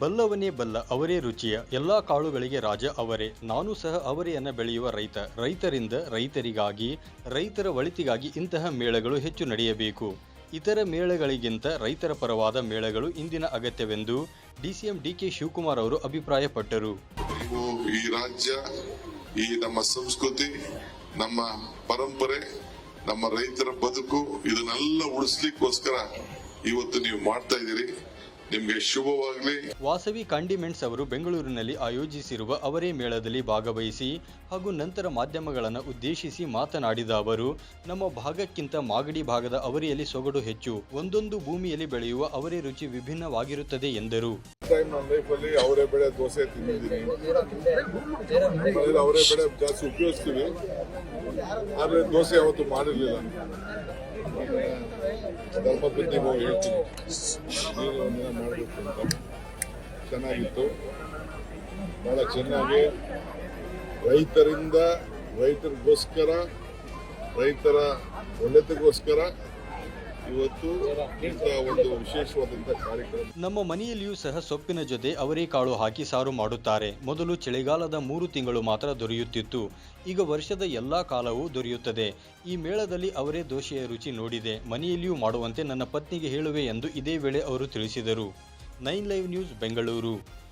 ಬಲ್ಲವನೇ ಬಲ್ಲ, ಅವರೇ ರುಚಿಯ, ಎಲ್ಲಾ ಕಾಳುಗಳಿಗೆ ರಾಜ ಅವರೇ. ನಾನು ಸಹ ಅವರೆಯನ್ನ ಬೆಳೆಯುವ ರೈತ. ರೈತರಿಂದ ರೈತರಿಗಾಗಿ, ರೈತರ ಒಳಿತಿಗಾಗಿ ಇಂತಹ ಮೇಳಗಳು ಹೆಚ್ಚು ನಡೆಯಬೇಕು. ಇತರ ಮೇಳಗಳಿಗಿಂತ ರೈತರ ಪರವಾದ ಮೇಳಗಳು ಇಂದಿನ ಅಗತ್ಯವೆಂದು ಡಿಸಿಎಂ ಡಿಕೆ ಶಿವಕುಮಾರ್ ಅವರು ಅಭಿಪ್ರಾಯಪಟ್ಟರು. ಈ ರಾಜ್ಯ, ಈ ನಮ್ಮ ಸಂಸ್ಕೃತಿ, ನಮ್ಮ ಪರಂಪರೆ, ನಮ್ಮ ರೈತರ ಬದುಕು, ಇದನ್ನೆಲ್ಲ ಉಳಿಸ್ಲಿಕ್ಕೋಸ್ಕರ ಇವತ್ತು ನೀವು ಮಾಡ್ತಾ ಇದ್ದೀರಿ. ನಿಮ್ಗೆ ಶುಭವಾಗಲಿ. ವಾಸವಿ ಕಾಂಡಿಮೆಂಟ್ಸ್ ಅವರು ಬೆಂಗಳೂರಿನಲ್ಲಿ ಆಯೋಜಿಸಿರುವ ಅವರೇ ಮೇಳದಲ್ಲಿ ಭಾಗವಹಿಸಿ ಹಾಗೂ ನಂತರ ಮಾಧ್ಯಮಗಳನ್ನು ಉದ್ದೇಶಿಸಿ ಮಾತನಾಡಿದ ಅವರು ನಮ್ಮ ಭಾಗಕ್ಕಿಂತ ಮಾಗಡಿ ಭಾಗದ ಅವರಿಯಲ್ಲಿ ಸೊಗಡು ಹೆಚ್ಚು ಒಂದೊಂದು ಭೂಮಿಯಲ್ಲಿ ಬೆಳೆಯುವ ಅವರೇ ರುಚಿ ವಿಭಿನ್ನವಾಗಿರುತ್ತದೆ ಎಂದರು. ಟೈಮ್ ನನ್ನ ಲೈಫಲ್ಲಿ ಅವರೇ ಬೆಳೆ ದೋಸೆ ತಿಂದಿದ್ದೀನಿ. ಅವರೇ ಬೆಳೆ ಜಾಸ್ತಿ ಉಪಯೋಗಿಸ್ತೀವಿ. ಆದ್ರೆ ದೋಸೆ ಯಾವತ್ತು ಮಾಡಿರ್ಲಿಲ್ಲ. ಧರ್ಮಪತ್ನಿ ಹೋಗಿ ಹೇಳ್ತೀನಿ ಮಾಡಬೇಕು ಅಂತ. ಚೆನ್ನಾಗಿತ್ತು. ಬಹಳ ಚೆನ್ನಾಗಿ. ರೈತರಿಂದ ರೈತರಿಗೋಸ್ಕರ ರೈತರ ಒಳ್ಳೆತಗೋಸ್ಕರ ಇವತ್ತು ಒಂದು ವಿಶೇಷವಾದಂತಹ ಕಾರ್ಯಕ್ರಮ. ನಮ್ಮ ಮನೆಯಲ್ಲಿಯೂ ಸಹ ಸೊಪ್ಪಿನ ಜೊತೆ ಅವರೇಕಾಳು ಹಾಕಿ ಸಾರು ಮಾಡುತ್ತಾರೆ. ಮೊದಲು ಚಳಿಗಾಲದ ಮೂರು ತಿಂಗಳು ಮಾತ್ರ ದೊರೆಯುತ್ತಿತ್ತು. ಈಗ ವರ್ಷದ ಎಲ್ಲಾ ಕಾಲವೂ ದೊರೆಯುತ್ತದೆ. ಈ ಮೇಳದಲ್ಲಿ ಅವರೇ ದೋಷೆಯ ರುಚಿ ನೋಡಿದೆ. ಮನೆಯಲ್ಲಿಯೂ ಮಾಡುವಂತೆ ನನ್ನ ಪತ್ನಿಗೆ ಹೇಳುವೆ ಎಂದು ಇದೇ ವೇಳೆ ಅವರು ತಿಳಿಸಿದರು. Nine live news Bengaluru.